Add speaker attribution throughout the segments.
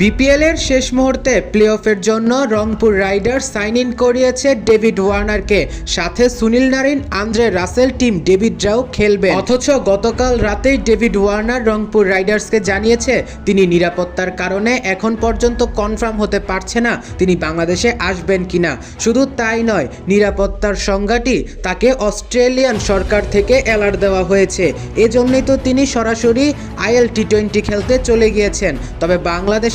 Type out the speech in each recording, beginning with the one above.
Speaker 1: BPL এর শেষ মুহূর্তে প্লে অফের জন্য রংপুর রাইডার্স সাইন ইন করিয়েছে ডেভিড ওয়ার্নারকে। সাথে Sunil Narine, Andre Russell, Tim David রাও খেলবে অথচ গতকাল রাতেই ডেভিড ওয়ার্নার রংপুর রাইডার্সকে জানিয়েছে, তিনি নিরাপত্তার কারণে এখন পর্যন্ত কনফার্ম হতে পারছে না তিনি বাংলাদেশে আসবেন কিনা। শুধু তাই নয়, নিরাপত্তার সংজ্ঞাটি তাকে অস্ট্রেলিয়ান সরকার থেকে অ্যালার্ট দেওয়া হয়েছে। এজন্যই তো তিনি সরাসরি আইএল টি টোয়েন্টি খেলতে চলে গিয়েছেন। তবে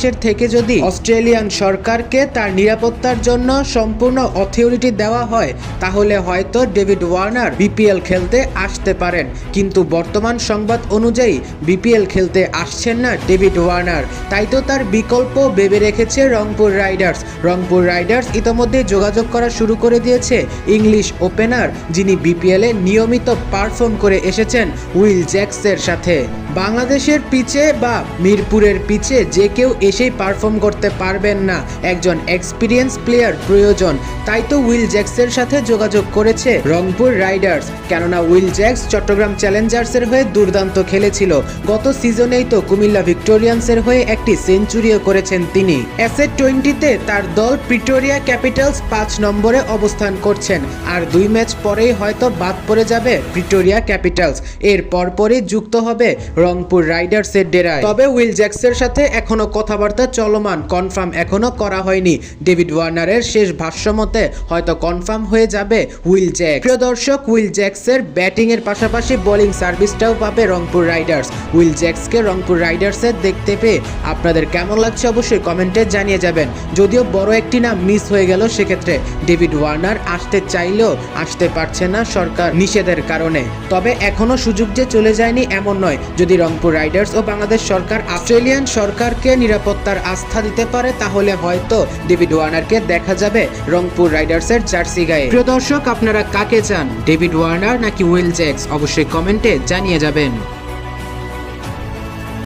Speaker 1: বাংলাদেশের থেকে যদি অস্ট্রেলিয়ান সরকারকে তার নিরাপত্তার জন্য সম্পূর্ণ অথরিটি দেওয়া হয়, তাহলে হয়তো ডেভিড ওয়ার্নার বিপিএল খেলতে আসতে পারেন। কিন্তু বর্তমান সংবাদ অনুযায়ী বিপিএল খেলতে আসছেন না ডেভিড ওয়ার্নার। তাই তো তার বিকল্প ভেবে রেখেছে রংপুর রাইডার্স। রংপুর রাইডার্স ইতোমধ্যে যোগাযোগ করা শুরু করে দিয়েছে ইংলিশ ওপেনার, যিনি বিপিএলে নিয়মিত পারফর্ম করে এসেছেন উইল জ্যাক্সের সাথে। বাংলাদেশের পিচে বা মিরপুরের পিচে যে কেউ এসেই পারফর্ম করতে পারবেন না। একজন এক্সপিরিয়েন্স প্লেয়ার প্রয়োজন। তাই তো উইল জ্যাক্সের সাথে যোগাযোগ করেছে রংপুর রাইডার্স। কেননা উইল জ্যাক্স চট্টগ্রাম চ্যালেঞ্জার্সের হয়ে দুর্দান্ত খেলেছিল। গত সিজনেই তো কুমিল্লা ভিক্টোরিয়ান্সের হয়ে একটি সেঞ্চুরিও করেছেন তিনি। অ্যাসেট টোয়েন্টিতে তার দল প্রিটোরিয়া ক্যাপিটালস পাঁচ নম্বরে অবস্থান করছেন। আর দুই ম্যাচ পরেই হয়তো বাদ পড়ে যাবে প্রিটোরিয়া ক্যাপিটালস। এর পরপরই যুক্ত হবে রংপুর রাইডার্সের ডেরায়। তবে উইল জ্যাক্সের সাথে এখনও কথাবার্তা চলমান কনফার্ম এখনও করা হয়নি। ডেভিড ওয়ার্নারের শেষ ভাষ্য মতে হয়তো কনফার্ম হয়ে যাবে উইল জ্যাক প্রিয় দর্শক, উইল জ্যাক্সের ব্যাটিং এর পাশাপাশি বোলিং সার্ভিসটাও পাবে রংপুর রাইডার্স। উইল জ্যাক্সকে রংপুর রাইডার্সের দেখতে পেয়ে আপনাদের কেমন লাগছে অবশ্যই কমেন্টে জানিয়ে যাবেন। যদিও বড় একটি নাম মিস হয়ে গেল, সেক্ষেত্রে ডেভিড ওয়ার্নার আসতে চাইলেও আসতে পারছে না সরকার নিষেধের কারণে। তবে এখনও সুযোগ যে চলে যায়নি এমন নয়। যদি রংপুর রাইডার্স ও বাংলাদেশ সরকার অস্ট্রেলিয়ান সরকারকে নিরাপত্তার আস্থা দিতে পারে, তাহলে হয়তো ডেভিড ওয়ার্নারকে দেখা যাবে রংপুর রাইডার্সের জার্সি গায়ে। প্রিয় দর্শক, আপনারা কাকে চান, ডেভিড ওয়ার্নার নাকি উইল জ্যাক্স অবশ্যই কমেন্টে জানিয়ে যাবেন।